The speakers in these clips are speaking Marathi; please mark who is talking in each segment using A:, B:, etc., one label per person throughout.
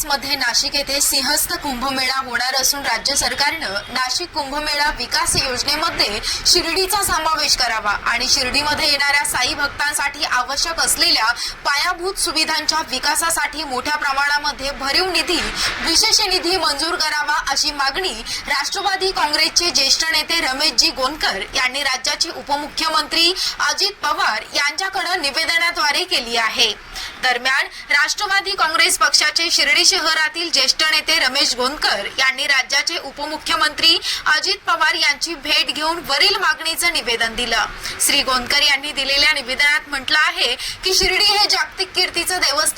A: एकोणीसमध्ये नाशिक येथे सिंहस्थ कुंभमेळा होणार असून राज्य सरकारनं नाशिक कुंभमेळा विकास योजनेमध्ये शिर्डीचा समावेश करावा आणि शिर्डीमध्ये येणाऱ्या साई भक्तांसाठी आवश्यक असलेल्या पायाभूत सुविधांच्या विकासासाठी मोठ्या प्रमाणामध्ये भरीव निधी विशेष निधी मंजूर करावा अशी मागणी राष्ट्रवादी काँग्रेसचे ज्येष्ठ नेते रमेशजी गोनकर यांनी राज्याचे उपमुख्यमंत्री अजित पवार यांच्याकडे निवेदनाद्वारे केली आहे. दरम्यान राष्ट्रवादी काँग्रेस पक्षाचे शिर्डी शहरातील ज्येष्ठ नेते रमेश गोंदकर यांनी राज्याचे उपमुख्यमंत्री अजित पवार यांची भेट घेऊन वरील मागणीचं निवेदन दिलं. श्री गोंदकर यांनी दिलेल्या निवेदनात म्हटलं आहे की शिर्डी हे जागतिक कीर्ती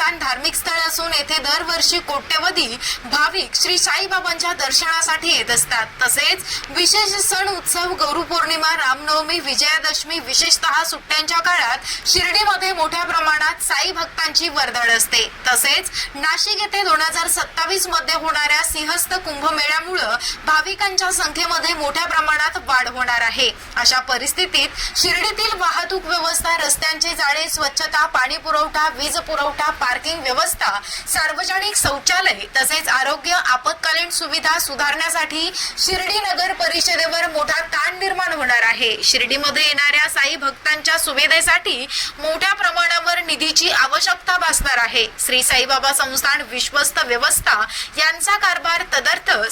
A: देवस्थान धार्मिक स्थळ असून येथे दरवर्षी कोट्यवधी भाविक श्री साईबाबांच्या दर्शनासाठी येत असतात. तसेच विशेष सण उत्सव गुरुपौर्णिमा रामनवमी विजयादशमी विशेषतः सुट्ट्यांच्या काळात शिर्डीमध्ये मोठ्या प्रमाणात साई भक्तांची वर्दळ असते. तसेच नाशिक येथे दोन हजार सत्तावीसमध्ये होणाऱ्या सिंहस्थ कुंभमेळ्यामुळे भाविकांच्या संख्येमध्ये मोठ्या प्रमाणात वाढ होणार आहे. अशा परिस्थितीत शिर्डीतील वाहतूक व्यवस्था रस्त्यांचे जाळे स्वच्छता पाणी पुरवठा वीज पुरवठा पार्किंग व्यवस्था सार्वजनिक शौचालय तसेच आरोग्य आपत्कालीन सुविधा सुधारण्यासाठी शिर्डी नगर परिषदेवर मोठा ताण निर्माण होणार आहे. शिर्डीमध्ये येणाऱ्या साई भक्तांच्या सुविधेसाठी मोठ्या प्रमाणावर निधीची आवश्यकता भासणार आहे. श्री साईबाबा संस्थान विश्वस्त व्यवस्था यांचा कारभार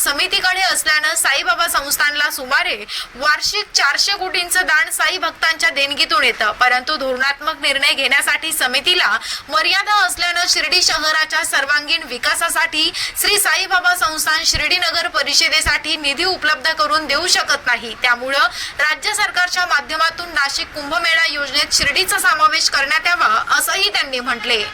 A: समितीकडे असल्यानं साईबाबा संस्थानला सुमारे वार्षिक चारशे कोटींचं दान साई भक्तांच्या देणगीतून येतं. परंतु धोरणात्मक निर्णय घेण्यासाठी समितीला मर्यादा असल्यानं शिर्डी शहराच्या सर्वांगीण विकासासाठी श्री साईबाबा संस्थान शिर्डी नगर परिषदेसाठी निधी उपलब्ध करून देऊ शकत नाही. त्यामुळं राज्य सरकारच्या माध्यमातून नाशिक कुंभमेळा योजनेत शिर्डीचा समावेश करण्यात यावा असंही त्यांनी म्हटले.